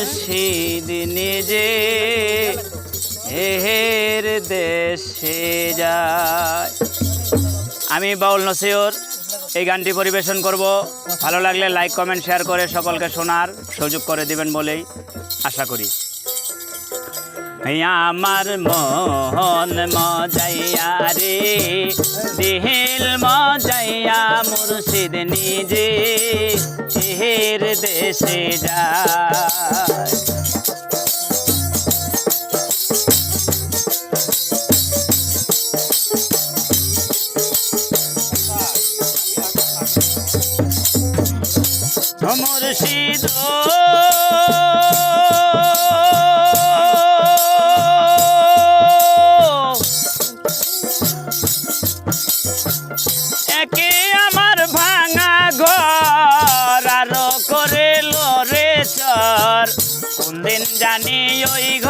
মুর্শিদ নিজে এহের দেশে যায়। আমি বাউল নসিওর এই গানটি পরিবেশন করব। ভালো লাগলে লাইক, কমেন্ট, শেয়ার করে সকলকে শোনার সুযোগ করে দিবেন বলেই আশা করি। আমার মোহন মজাইয়া রে দিহিল মজাইয়া মুর্শিদ নিজে হের দেশে যায়। মুর্শিদ। একে আমার ভাঙা ঘর আরও করে লরে চর। কোনদিন জানি ওই ঘর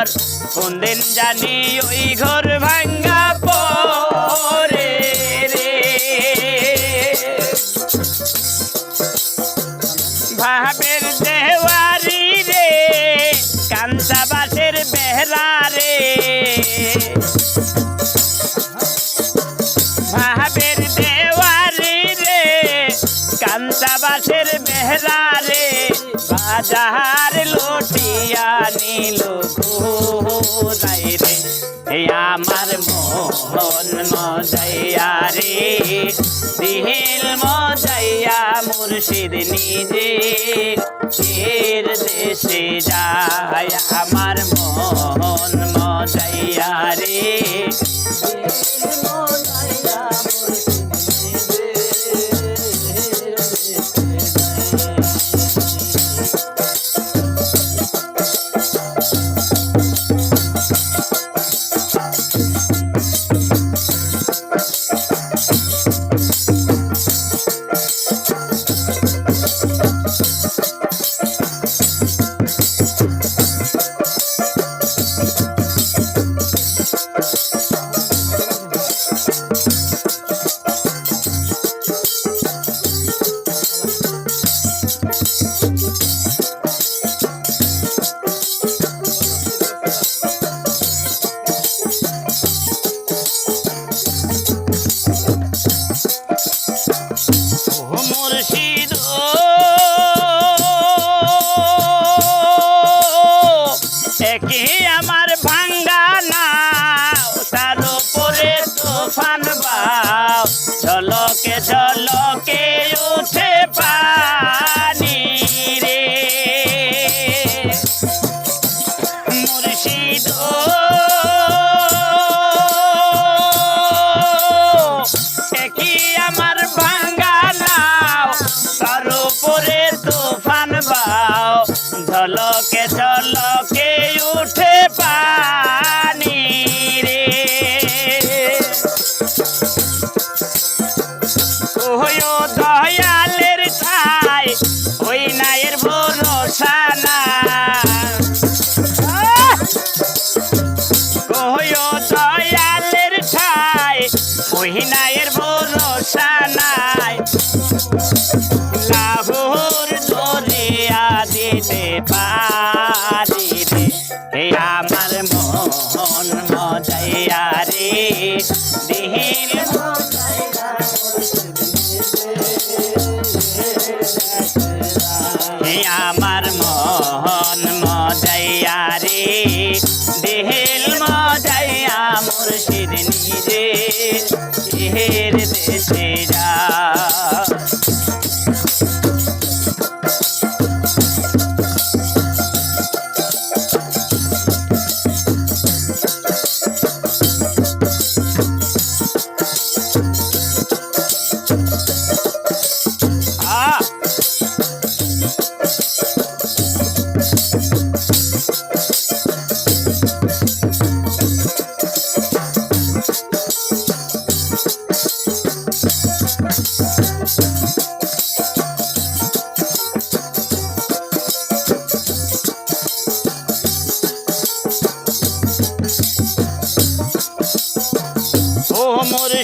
চর কোনদিন জানি ওই ঘর ভাঙ্গা পরে রে। ভাবের দেওয়ারি রে, কাঞ্চা বাসের বেহরা রে। ভাবের দেওয়ারি রে, কাঞ্চা বাসের বেহরা রে। বাজার মোহন মজাইয়া রে। দিহিল মজাইয়া মুর্শিদ নিজে। এর দেশে যায় আমার মন মজাইয়া রে। দিহিল একে আমার নায়ের ভরসা না! কহয় দয়ালের ঠাই মহিনায়ের ভরসা নাই লাহুর দরিয়া দিতে পারি রে আমার মন মজাইয়া রে দিহির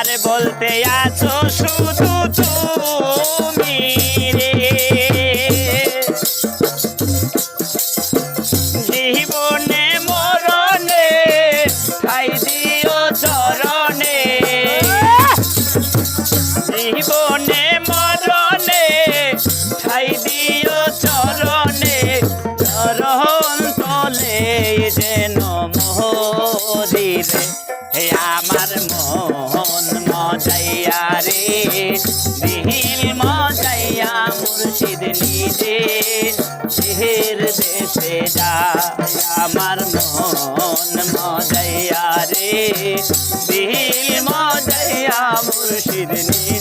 আমার বলতে আছো শুধু তুমি। মজাইয়া রে দিল মজাইয়া মুর্শিদ নিজে। দেহের দেশে যায় আমার মন মজাইয়া রে। দিল মজাইয়া মুর্শিদ নিজে।